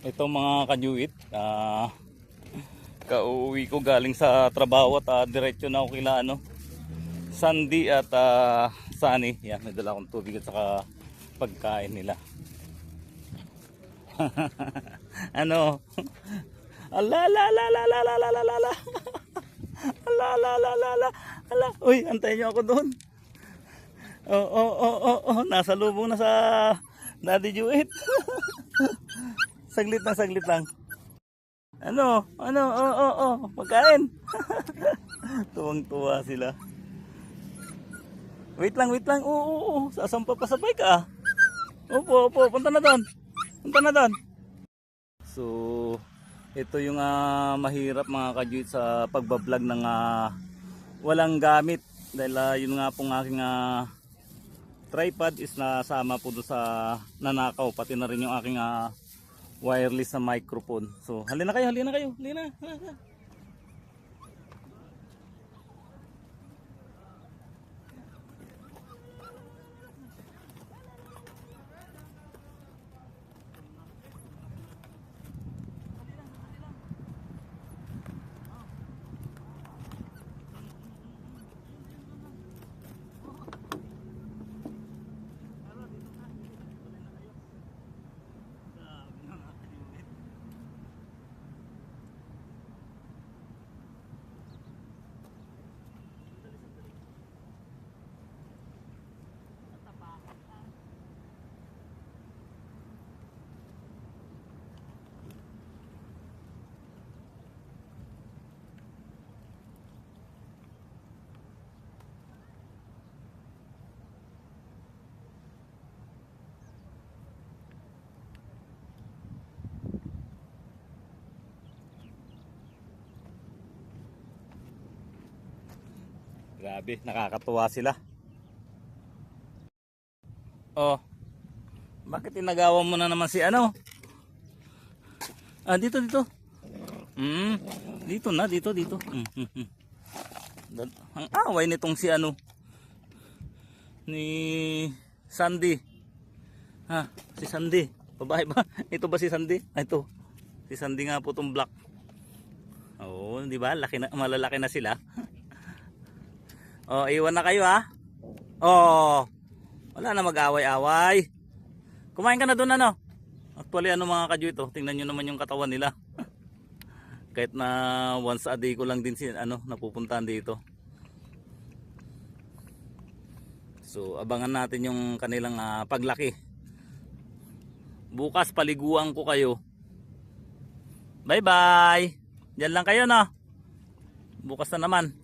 Ito mga kanyuit, ah kauwi ko galing sa trabaho at ah, diretso na ako kila ano, Sandy at ah, Sunny. Yan, may dala akong tubig at saka pagkain nila. ano? Ala la la la la la la la la la. Ala la la la la. Ala, uy, antayin niyo ako doon. Oo, oo, oo, oo, oh, nasa lubong na sa Daddy Jewett. saglit lang, saglit lang. Ano? Ano? Oo, oo, oo. Pagkain. Tuwang-tuwa sila. Wait lang, wait lang. Oo, oo, oo. Sasampa pa sabay ka. ah. Opo, opo. Punta na doon. Punta na doon. So, ito yung ah, mahirap mga kajuit sa pagbablog ng ah, walang gamit. Dahil ah, yun nga pong aking ah, tripod is nasama po doon sa nanakaw. Pati na rin yung aking ah, wireless na microphone. So, halina kayo, halina kayo. Halina. halina. Grabe, nakakatuwa sila. Oh. Bakit inagawa mo na naman si ano? Ah, dito dito. Hmm, dito na, dito dito. Hmm, hmm, Ang away nitong si ano ni Sandy. Ha, si Sandy. Babae ba? Ito ba si Sandy? Ah, ito. Si Sandy nga po tong black. Oo, di ba? Laki na, malalaki na sila. Oh, iwan na kayo ha. Oh. Wala na mag-away-away. Kumain ka na doon ano? Actually ano mga kadyo ito, tingnan nyo naman yung katawan nila. Kahit na once a day ko lang din si ano napupuntahan dito. So abangan natin yung kanilang ah, paglaki. Bukas paliguan ko kayo. Bye bye. Diyan lang kayo no. Bukas na naman.